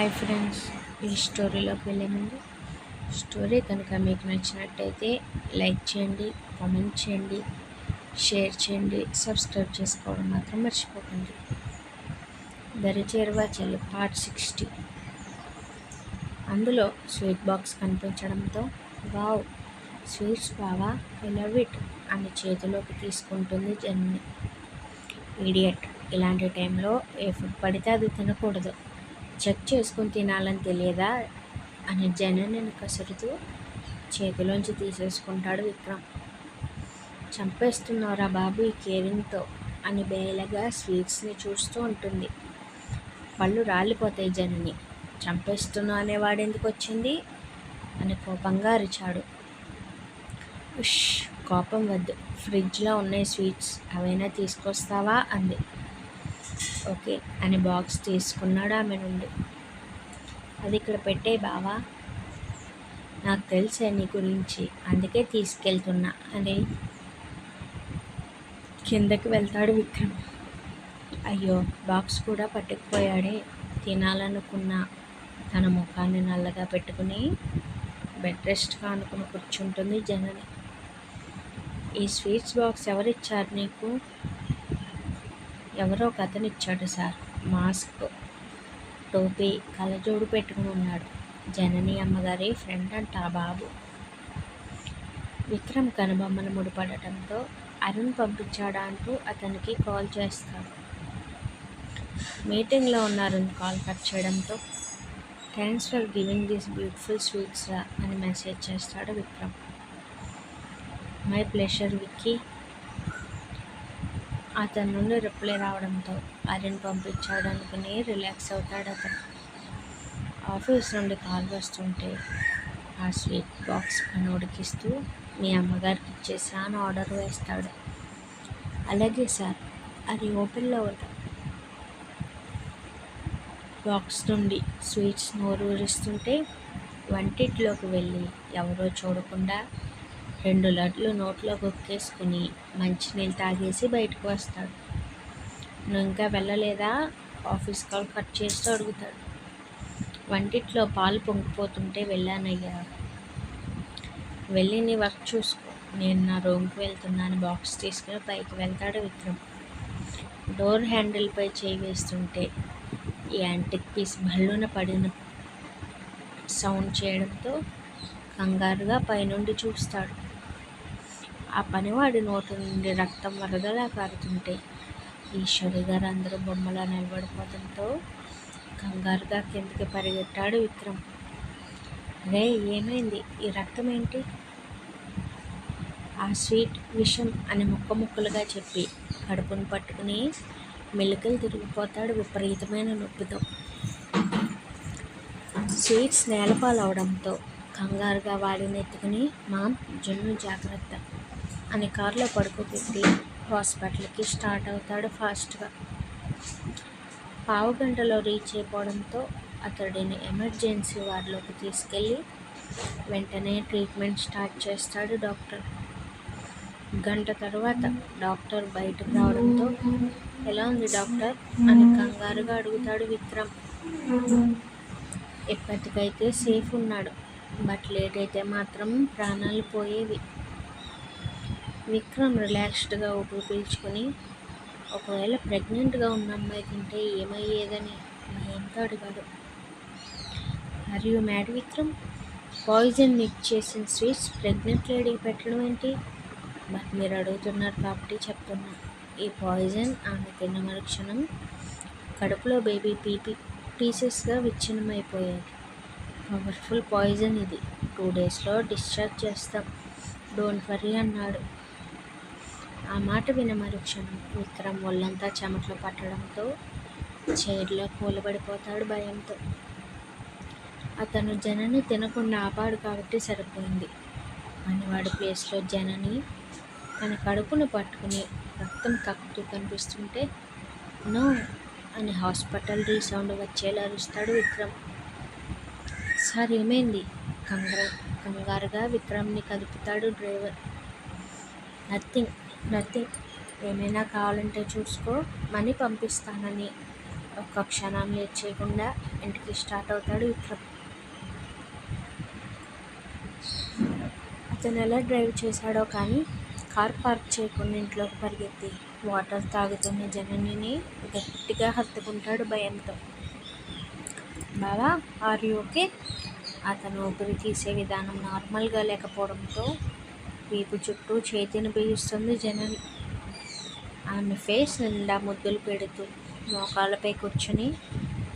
Hi friends ఈ స్టోరీలోకి వెళ్ళే ముందు స్టోరీ కనుక మీకు నచ్చినట్టయితే లైక్ చేయండి కామెంట్ చేయండి షేర్ చేయండి సబ్స్క్రైబ్ చేసుకోవడం మాత్రం మర్చిపోకండి. దరిచేరువా చెల్లి పార్ట్ సిక్స్టీ. అందులో స్వీట్ బాక్స్ కనిపించడంతో వావ్ స్వీట్స్ బావా ఐ లవ్ ఇట్ అని చేతిలోకి తీసుకుంటుంది జర్నీ ఈడియట్ ఇలాంటి టైంలో ఏ ఫుడ్ పడితే అది తినకూడదు. చెక్ చేసుకుని తినాలని తెలియదా? అని జనని కసురుతూ చేతిలోంచి తీసేసుకుంటాడు విక్రమ్. చంపేస్తున్నావురా బాబు ఈ కేరింగ్తో అని బేలగా స్వీట్స్ని చూస్తూ ఉంటుంది. పళ్ళు రాలిపోతాయి జనని. చంపేస్తున్నావు అనేవాడు ఎందుకు వచ్చింది? అని కోపంగా అరిచాడు. ఉష్ కోపం వద్దు. ఫ్రిడ్జ్లో ఉన్నాయి స్వీట్స్. అవైనా తీసుకొస్తావా? అంది. ఓకే అని బాక్స్ తీసుకున్నాడు ఆమె నుండి. అది ఇక్కడ పెట్టే బావా. నాకు తెలుసే నీ గురించి అందుకే తీసుకెళ్తున్నా అని కిందకి వెళ్తాడు విక్రమ్. అయ్యో బాక్స్ కూడా పట్టుకుపోయాడే. తినాలనుకున్న తన ముఖాన్ని నల్లగా పెట్టుకుని బెడ్ రెస్ట్గా అనుకుని కూర్చుంటుంది జనని. ఈ స్వీట్స్ బాక్స్ ఎవరిచ్చారు నీకు? ఎవరో ఒక అతను ఇచ్చాడు సార్. మాస్క్ టోపీ కళ్ళజోడు పెట్టుకుని ఉన్నాడు. జనని అమ్మగారి ఫ్రెండ్ అంట ఆ బాబు. విక్రమ్ కనుబొమ్మను ముడిపడటంతో అరుణ్ పంపించాడా అంటూ అతనికి కాల్ చేస్తాడు. మీటింగ్లో ఉన్న అరుణ్ కాల్ కట్ చేయడంతో thanks for giving this beautiful sweets అని మెసేజ్ చేస్తాడు విక్రమ్. మై ప్లెషర్ విక్కీ అతని నుండి రిప్లై రావడంతో అరుణ్ పంపించాడు అనుకుని రిలాక్స్ అవుతాడు అతను. ఆఫీస్ నుండి కాల్ వస్తుంటే ఆ స్వీట్ బాక్స్ పని ఉడికిస్తూ మీ అమ్మగారికి ఇచ్చేసా అని ఆర్డర్ వేస్తాడు. అలాగే సార్ అది ఓపెన్లో ఉంది. బాక్స్ నుండి స్వీట్స్ నోరూరిస్తుంటే వంటింట్లోకి వెళ్ళి ఎవరో చూడకుండా రెండు లడ్లు నోట్లో కుక్కేసుకుని మంచినీళ్ళు తాగేసి బయటకు వస్తాడు. నువ్వు ఇంకా వెళ్ళలేదా? ఆఫీస్ కాల్ కట్ చేస్తూ అడుగుతాడు. వంటిట్లో పాలు పొంగిపోతుంటే వెళ్ళానయ్యా. వెళ్ళి నీ వర్క్ చూసుకో. నేను నా రూమ్కి వెళ్తున్నాను. బాక్స్ తీసుకుని పైకి వెళ్తాడు విక్రమ్. డోర్ హ్యాండిల్పై చేయి వేస్తుంటే ఈ యాంటిక్ పీస్ భల్లున పడిన సౌండ్ చేయడంతో కంగారుగా పైనుండి చూస్తాడు. ఆ పనివాడి నోటి నుండి రక్తం వరదలా కారుతుంటే ఈశ్వరి గారు అందరూ బొమ్మలా నిలబడిపోవడంతో కంగారుగా కిందకి పరిగెట్టాడు విక్రమ్. రే ఏమైంది? ఈ రక్తం ఏంటి? ఆ స్వీట్ విషం అని ముక్క ముక్కలుగా చెప్పి కడుపును పట్టుకుని మెలికలు తిరిగిపోతాడు విపరీతమైన నొప్పితో. స్వీట్స్ నేలపాలవడంతో కంగారుగా వాడిని ఎత్తుకుని మామ్ జున్ను జాగ్రత్త. అని కారులో పడుకోబెట్టి హాస్పిటల్కి స్టార్ట్ అవుతాడు ఫాస్ట్గా. పావు గంటలో రీచ్ అయిపోవడంతో అతడిని ఎమర్జెన్సీ వార్డులోకి తీసుకెళ్ళి వెంటనే ట్రీట్మెంట్ స్టార్ట్ చేస్తాడు డాక్టర్. గంట తర్వాత డాక్టర్ బయటకు రావడంతో ఎలా ఉంది డాక్టర్? అని కంగారుగా అడుగుతాడు విక్రమ్. ఎప్పటికైతే సేఫ్ ఉన్నాడు బట్ లేట్ అయితే మాత్రం ప్రాణాలు పోయేవి. విక్రమ్ రిలాక్స్డ్గా ఊపిరి పీల్చుకొని ఒకవేళ ప్రెగ్నెంట్గా ఉన్న అమ్మాయి తింటే ఏమయ్యేదని భయంతో అడిగాడు are you mad Vikram? Poison mix చేసిన స్వీట్స్ ప్రెగ్నెంట్ లేడీకి పెట్టడం ఏంటి? బట్ మీరు అడుగుతున్నారు కాబట్టి చెప్తున్నా. ఈ పాయిజన్ ఆమె తిన్న మరుక్షణం కడుపులో బేబీ పీపీ పీసెస్గా విచ్ఛిన్నమైపోయాయి పవర్ఫుల్ పాయిజన్ ఇది. టూ డేస్లో డిశ్చార్జ్ చేస్తాం. డోంట్ వరీ అన్నాడు. ఆ మాట విన మరుక్షణం విక్రమ్ ఒళ్ళంతా చెమటలు పట్టడంతో చైర్లో కూలబడిపోతాడు భయంతో. అతను జనని తినకుండా ఆపాడు కాబట్టి సరిపోయింది. వాడి ప్లేస్లో జనని తన కడుపును పట్టుకుని రక్తం కక్కుతూ కనిపిస్తుంటే నో అని హాస్పిటల్ రీసౌండ్ వచ్చేలా అరుస్తాడు విక్రమ్. సార్ ఏమైంది? కంగారు కంగారుగా విక్రమ్ని కదుపుతాడు డ్రైవర్. నథింగ్. నథింగ్ ఏమైనా కావాలంటే చూసుకో. మనీ పంపిస్తానని ఒక్క క్షణం లేట్ చేయకుండా ఇంటికి స్టార్ట్ అవుతాడు విక్రమ్. అతను ఎలా డ్రైవ్ చేశాడో కానీ కార్ పార్క్ చేయకుండా ఇంట్లోకి పరిగెత్తి వాటర్ తాగుతున్న జననిని గట్టిగా హత్తుకుంటాడు భయంతో. బావా ఆర్ యూ ఓకే? అతను ఊపిరి తీసే విధానం నార్మల్గా లేకపోవడంతో వీపు చుట్టూ చేతిని బిగిస్తుంది జనని. ఆమె ఫేస్ నిండా ముద్దులు పెడుతూ మోకాళ్ళపై కూర్చుని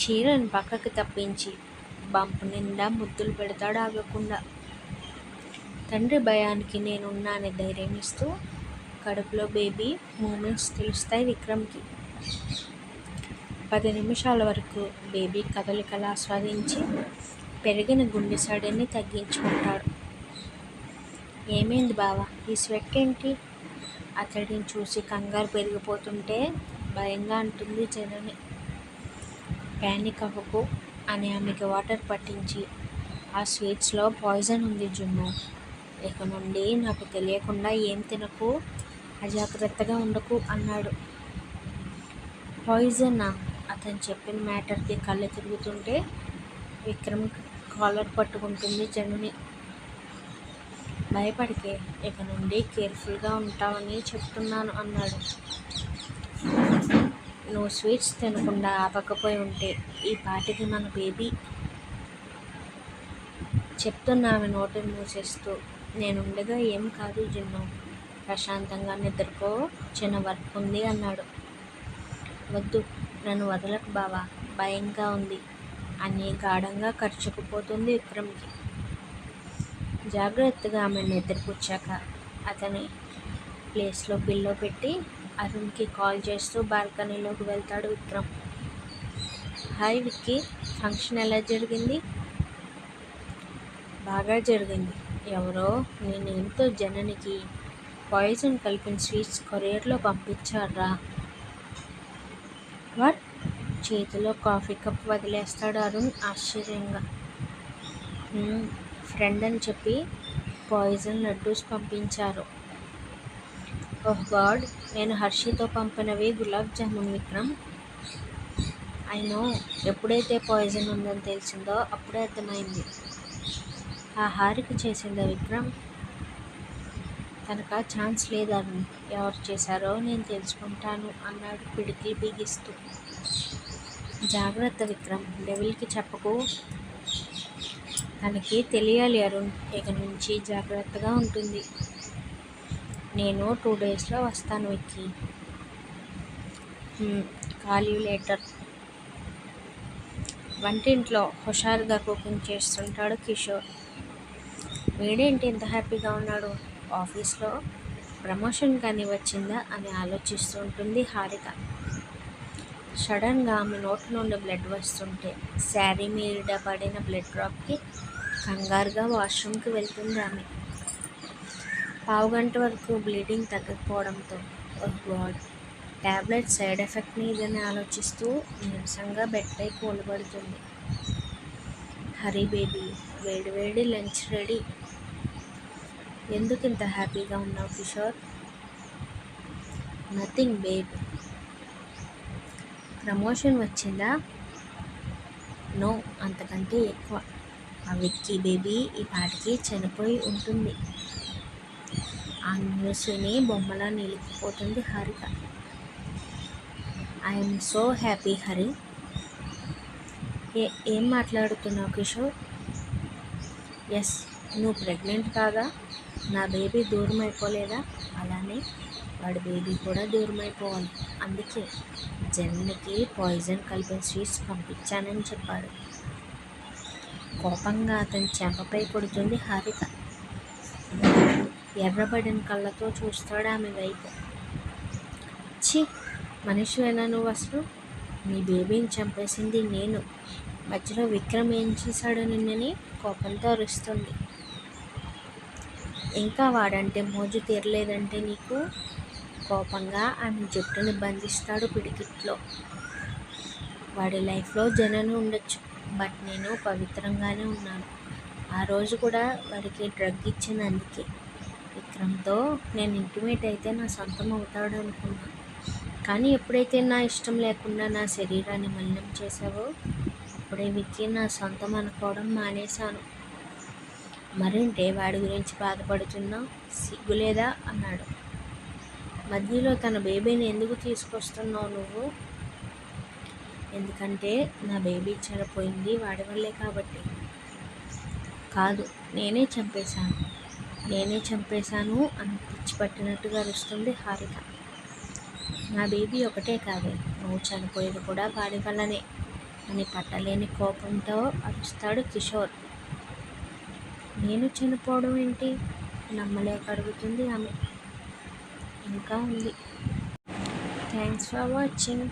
చీరను పక్కకి తప్పించి బంపు నిండా ముద్దులు పెడతాడు ఆగకుండా. తండ్రి భయానికి నేనున్నానని ధైర్యం ఇస్తూ కడుపులో బేబీ మూమెంట్స్ తెలుస్తాయి విక్రమ్కి. పది నిమిషాల వరకు బేబీ కదలికలు ఆస్వాదించి పెరిగిన గుండె సడన్ని తగ్గించుకుంటాడు. ఏమైంది బావా? ఈ స్వెట్ ఏంటి? అతడిని చూసి కంగారు పెరిగిపోతుంటే భయంగా అంటుంది జనని. ప్యానిక్ అవ్వకు అని ఆమెకి వాటర్ పట్టించి ఆ స్వీట్స్లో పాయిజన్ ఉంది జున్ను. ఇక నుండి నాకు తెలియకుండా ఏం తినకు అజాగ్రత్తగా ఉండకు అన్నాడు. పాయిజన్ అతను చెప్పిన మ్యాటర్కి కళ్ళు తిరుగుతుంటే విక్రమ్ కాలర్ పట్టుకుంటుంది జనుని. భయపడికే ఇక నుండి కేర్ఫుల్గా ఉంటావని చెప్తున్నాను అన్నాడు. నువ్వు స్వీట్స్ తినకుండా ఆపకపోయి ఉంటే ఈ పాటికి మన బేబీ చెప్తున్న ఆమె నోటిని మూసేస్తూ నేనుండగా ఏం కాదు జిన్ను ప్రశాంతంగా నిద్రపో చిన్న వర్క్ ఉంది అన్నాడు. వద్దు నన్ను వదలకు బావా భయంగా ఉంది. అని గాఢంగా ఖర్చుకుపోతుంది విక్రమ్కి. జాగ్రత్తగా ఆమె నిద్రపుచ్చాక అతని ప్లేస్లో పిల్లో పెట్టి అరుణ్కి కాల్ చేస్తూ బాల్కనీలోకి వెళ్తాడు విక్రమ్. హాయ్ విక్కీ ఫంక్షన్ ఎలా జరిగింది? బాగా జరిగింది. ఎవరో నేను ఎంతో జననికి పాయిజన్ కలిపిన స్వీట్స్ కొరియర్లో పంపించారా వాట్? చేతిలో కాఫీ కప్ వదిలేస్తాడు అరుణ్ ఆశ్చర్యంగా. ఫ్రెండ్ అని చెప్పి పాయిజన్ లడ్డూస్ పంపించారు. Oh ఓహ్ గాడ్ నేను హర్షితో పంపినవి గులాబ్ జామున్ విక్రమ్. అయినో ఎప్పుడైతే పాయిజన్ ఉందని తెలిసిందో అప్పుడే అర్థమైంది. ఆ హారిక చేసిందా విక్రమ్. తనకు ఛాన్స్ లేదని ఎవరు చేశారో నేను తెలుసుకుంటాను అన్నాడు పిడికి బిగిస్తూ. జాగ్రత్త విక్రమ్ డెవిల్కి చెప్పకు. తనకి తెలియాలి అరుణ్. ఇక నుంచి జాగ్రత్తగా ఉంటుంది. నేను టూ డేస్లో వస్తాను విక్కి. Call you later. వంటింట్లో హుషారుగా కుకింగ్ చేస్తుంటాడు కిషోర్. వీడేంటి ఇంత హ్యాపీగా ఉన్నాడు? ఆఫీస్లో ప్రమోషన్ కానీ వచ్చిందా? అని ఆలోచిస్తూ ఉంటుంది హారిక. సడన్గా ఆమె నోటి నుండి బ్లడ్ వస్తుంటే శారీ మీద పడిన బ్లడ్ డ్రాప్కి కంగారుగా వాష్రూమ్కి వెళ్తుంది ఆమె. పావు గంట వరకు బ్లీడింగ్ తగ్గకపోవడంతో గాడ్ ట్యాబ్లెట్ సైడ్ ఎఫెక్ట్ మీదని ఆలోచిస్తూ నీరసంగా బెడ్పై కూలబడుతుంది. హరి బేబీ వేడి వేడి లంచ్ రెడీ. ఎందుకు ఇంత హ్యాపీగా ఉన్నావు కిషోర్? నథింగ్ బేబీ ప్రమోషన్ వచ్చిందా? నో అంతకంటే ఎక్కువ. ఆ విక్కీ బేబీ ఈ పాటికి చనిపోయి ఉంటుంది. ఆ న్యూస్ విని బొమ్మలా నిలిపిపోతుంది Harika. I'm so happy Hari ఏ ఏం మాట్లాడుతున్నావు కిషోర్? ఎస్ నువ్వు ప్రెగ్నెంట్ కాగా నా బేబీ దూరం అయిపోలేదా అలానే వాడి బేబీ కూడా దూరం అయిపోవాలి అందుకే జన్మకి పాయిజన్ కలిపిన స్వీట్స్ పంపించానని చెప్పాడు. కోపంగా అతని చెంపపై కొడుతుంది హారిక. ఎర్రబడిన కళ్ళతో చూస్తాడు ఆమె వైపు. ఛీ! మనిషివేనా నువ్వు అసలు? నీ బేబీని చంపేసింది నేను. మధ్యలో విక్రమ్ ఏం చేశాడు నిన్నని కోపంతో అరుస్తుంది. ఇంకా వాడంటే మోజు తీరలేదంటే నీకు? కోపంగా ఆమె జుట్టుని బంధిస్తాడు పిడికిట్లో. వాడి లైఫ్లో జనని ఉండొచ్చు బట్ నేను పవిత్రంగానే ఉన్నాను. ఆ రోజు కూడా వాడికి డ్రగ్ ఇచ్చింది అందుకే. విక్రమ్తో నేను ఇంటిమేట్ అయితే నా సొంతం అవుతాడు అనుకున్నా. కానీ ఎప్పుడైతే నా ఇష్టం లేకుండా నా శరీరాన్ని మలినం చేశావో అప్పుడే విక్కి నా సొంతం అనుకోవడం మానేశాను. మరింటే వాడి గురించి బాధపడుతున్నా సిగ్గులేదా? అన్నాడు. మధ్యలో తన బేబీని ఎందుకు తీసుకొస్తున్నావు నువ్వు? ఎందుకంటే నా బేబీ చనిపోయింది వాడి వల్లే కాబట్టి. కాదు నేనే చంపేశాను. నేనే చంపేశాను అని పిచ్చి పట్టినట్టుగా అరుస్తుంది హారిక. నా బేబీ ఒకటే కాదు నువ్వు చనిపోయేది కూడా వాడి వల్లనే అని పట్టలేని కోపంతో అరుస్తాడు కిషోర్. నేను చనిపోవడం ఏంటి? నమ్మలేక అడుగుతుంది ఆమె. ఇంకా ఉంది. Thanks for watching